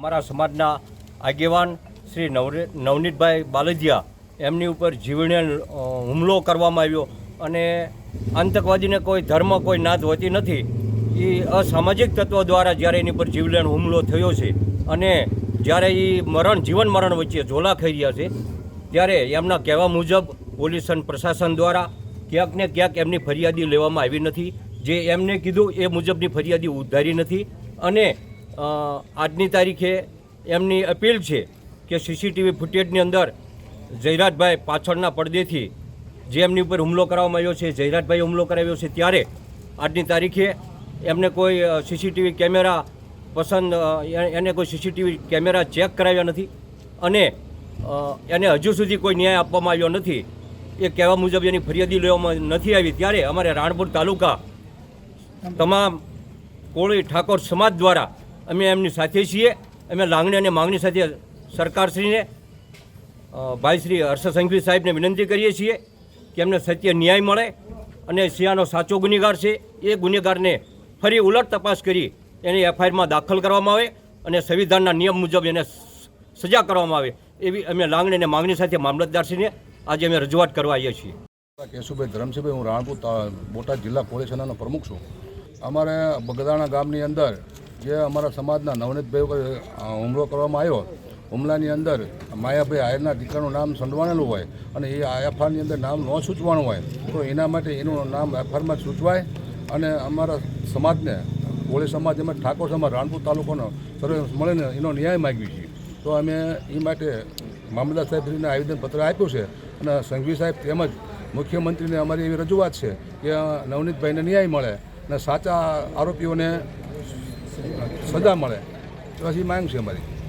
અમારા સમાજના આગેવાન શ્રી નવરે, નવનીતભાઈ બાલજીયા એમની ઉપર જીવને હુમલો કરવામાં આવ્યો અને આતંકવાદીને કોઈ ધર્મ, કોઈ નાત હોતી નથી. એ અસામાજિક તત્વો દ્વારા જ્યારે એની પર જીવલેણ હુમલો થયો છે અને જ્યારે એ મરણ, જીવન મરણ વચ્ચે ઝોલા ખાઈ રહ્યા છે, ત્યારે એમના કહેવા મુજબ પોલીસ અને પ્રશાસન દ્વારા ક્યાંક ને ક્યાંક એમની ફરિયાદી લેવામાં આવી નથી. જે એમને કીધું એ મુજબની ફરિયાદી ઉધારી નથી અને આજની તારીખે એમની અપીલ છે કે સીસીટીવી ફૂટેજની અંદર જયરાજભાઈ પાછળના પડદેથી જે એમની ઉપર હુમલો કરવામાં આવ્યો છે જયરાજભાઈ હુમલો કરાવ્યો છે ત્યારે આજની તારીખે એમને કોઈ સીસીટીવી કેમેરા પસંદ એને કોઈ સીસીટીવી કેમેરા ચેક કરાવ્યા નથી અને એને હજુ સુધી કોઈ ન્યાય આપવામાં આવ્યો નથી. એ કહેવા મુજબ એની ફરિયાદી લેવામાં નથી આવી. ત્યારે અમારે રાણપુર તાલુકા તમામ કોળી ઠાકોર સમાજ દ્વારા અમે એમની સાથે છીએ. અમે લાગણી અને માંગણી સાથે સરકારશ્રીને ભાઈ શ્રી હર્ષ સંઘવી સાહેબને વિનંતી કરીએ છીએ કે એમને સત્ય ન્યાય મળે અને સિંહાનો સાચો ગુનેગાર છે. એ ગુનેગારને ફરી ઉલટ તપાસ કરી એની એફઆઈઆરમાં દાખલ કરવામાં આવે અને સંવિધાનના નિયમ મુજબ એને સજા કરવામાં આવે એવી અમે લાગણી અને માંગણી સાથે મામલતદારશ્રીને આજે અમે રજૂઆત કરવા આવીએ છીએ. કેશુભાઈ ધરમસિંહભાઈ, હું રાણપુર બોટાદ જિલ્લા પોલીસ પ્રમુખ છું. અમારે બગદાણા ગામની અંદર જે અમારા સમાજના નવનીતભાઈ હુમલો કરવામાં આવ્યો, હુમલાની અંદર માયાભાઈ આયરના દીકરાનું નામ સંડવાણેલું હોય અને એ એફઆરની અંદર નામ ન સૂચવાનું હોય, તો એના માટે એનું નામ એફઆરમાં સૂચવાય અને અમારા સમાજને, કોળી સમાજ તેમજ ઠાકોર સમાજ, રાણપુર તાલુકાનો સર્વે મળીને એનો ન્યાય માગવી છીએ તો અમે એ માટે મામલદાર સાહેબને આવેદનપત્ર આપ્યું છે અને સંઘવી સાહેબ તેમજ મુખ્યમંત્રીને અમારી એવી રજૂઆત છે કે નવનીતભાઈને ન્યાય મળે અને સાચા આરોપીઓને સજા મળે પછી માંગ છે અમારી